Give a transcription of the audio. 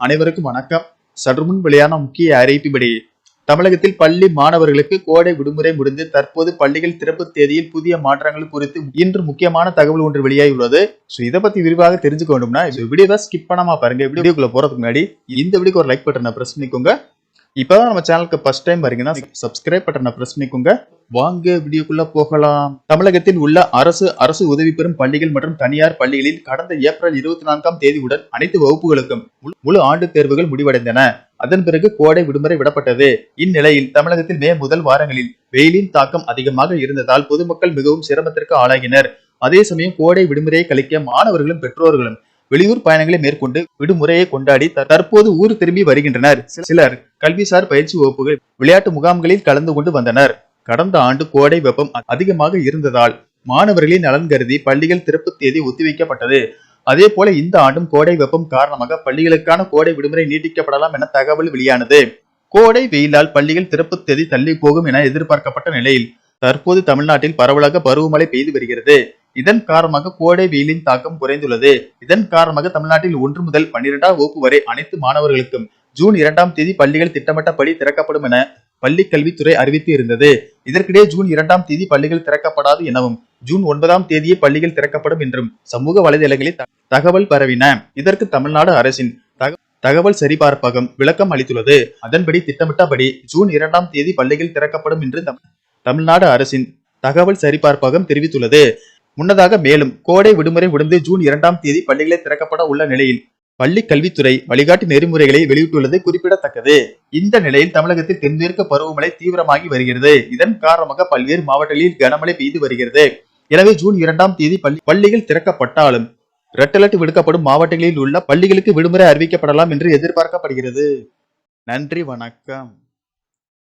அனைவருக்கும் வணக்கம். சற்றுமுன் வெளியான முக்கிய அறிவிப்புபடி தமிழகத்தில் பள்ளி மாணவர்களுக்கு கோடை விடுமுறை முடிந்து தற்போது பள்ளிகள் திறப்பு தேதியில் புதிய மாற்றங்கள் குறித்து இன்று முக்கியமான தகவல் ஒன்று வெளியாகி உள்ளது ஸோ இதை பத்தி விரிவாக தெரிஞ்சுக்க வேண்டும்னா வீடியோவை ஸ்கிப் பண்ணாம பாருங்க. வீடியோக்குள்ள போறதுக்கு முன்னாடி இந்த வீடியோக்கு ஒரு லைக் பட்டனை பிரஸ் பண்ணிக்கோங்க. இப்பதான் நம்ம சேனலுக்கு ஃபர்ஸ்ட் டைம் வரீங்கன்னா சப்ஸ்கிரைப் பட்டனை பிரஸ் பண்ணிக்கோங்க. வாங்க வீடியோக்குள்ள போகலாம். தமிழகத்தில் உள்ள அரசு அரசு உதவி பெறும் பள்ளிகள் மற்றும் தனியார் பள்ளிகளில் கடந்த ஏப்ரல் இருபத்தி நான்காம் தேதியுடன் அனைத்து வகுப்புகளுக்கும் முழு- முழு ஆண்டு தேர்வுகள் முடிவடைந்தன. அதன் பிறகு கோடை விடுமுறை விடப்பட்டது. இந்நிலையில் தமிழகத்தில் மே முதல் வாரங்களில் வெயிலின் தாக்கம் அதிகமாக இருந்ததால் பொதுமக்கள் மிகவும் சிரமத்திற்கு ஆளாகினர். அதே சமயம் கோடை விடுமுறையை கழிக்க மாணவர்களும் பெற்றோர்களும் வெளியூர் பயணங்களை மேற்கொண்டு விடுமுறையை கொண்டாடி தற்போது ஊர் திரும்பி வருகின்றனர். சிலர் கல்விசார் பயிற்சி வகுப்புகள் விளையாட்டு முகாம்களில் கலந்து கொண்டு வந்தனர். கடந்த ஆண்டு கோடை வெப்பம் அதிகமாக இருந்ததால் மாணவர்களின் நலன் கருதி பள்ளிகள் திறப்பு தேதி ஒத்திவைக்கப்பட்டது. அதே போல இந்த ஆண்டும் கோடை வெப்பம் காரணமாக பள்ளிகளுக்கான கோடை விடுமுறை நீட்டிக்கப்படலாம் என தகவல் வெளியானது. கோடை வெயிலால் பள்ளிகள் திறப்பு தேதி தள்ளி போகும் என எதிர்பார்க்கப்பட்ட நிலையில் தற்போது தமிழ்நாட்டில் பரவலாக பருவமழை பெய்து வருகிறது. இதன் காரணமாக கோடை வெயிலின் தாக்கம் குறைந்துள்ளது. இதன் காரணமாக தமிழ்நாட்டில் ஒன்று முதல் பன்னிரெண்டாம் வகுப்பு வரை அனைத்து மாணவர்களுக்கும் ஜூன் இரண்டாம் தேதி பள்ளிகள் திட்டமிட்டபடி திறக்கப்படும் என பள்ளி கல்வித்துறை அறிவித்து இருந்தது. இதற்கிடையே ஜூன் இரண்டாம் தேதி பள்ளிகள் திறக்கப்படாது எனவும் ஜூன் ஒன்பதாம் தேதியே பள்ளிகள் திறக்கப்படும் என்றும் சமூக வலைதளங்களில் த- தகவல் பரவின. இதற்கு தமிழ்நாடு அரசின் தக- தகவல் சரிபார்ப்பகம் விளக்கம் அளித்துள்ளது. அதன்படி திட்டமிட்டபடி ஜூன் இரண்டாம் தேதி பள்ளிகள் திறக்கப்படும் என்று தமிழ்நாடு அரசின் தகவல் சரிபார்ப்பகம் தெரிவித்துள்ளது. முன்னதாக மேலும் கோடை விடுமுறை முடிந்து ஜூன் இரண்டாம் தேதி பள்ளிகளை திறக்கப்பட உள்ள நிலையில் பள்ளி கல்வித்துறை வழிகாட்டு நெறிமுறைகளை வெளியிட்டுள்ளது குறிப்பிடத்தக்கது. இந்த நிலையில் தமிழகத்தில் தென்மேற்கு பருவமழை தீவிரமாகி வருகிறது. இதன் காரணமாக பல்வேறு மாவட்டங்களில் கனமழை பெய்து வருகிறது. எனவே ஜூன் இரண்டாம் தேதி பள்ளி பள்ளிகள் திறக்கப்பட்டாலும் ரெட் அலர்ட் விடுக்கப்படும் மாவட்டங்களில் உள்ள பள்ளிகளுக்கு விடுமுறை அறிவிக்கப்படலாம் என்று எதிர்பார்க்கப்படுகிறது. நன்றி வணக்கம்.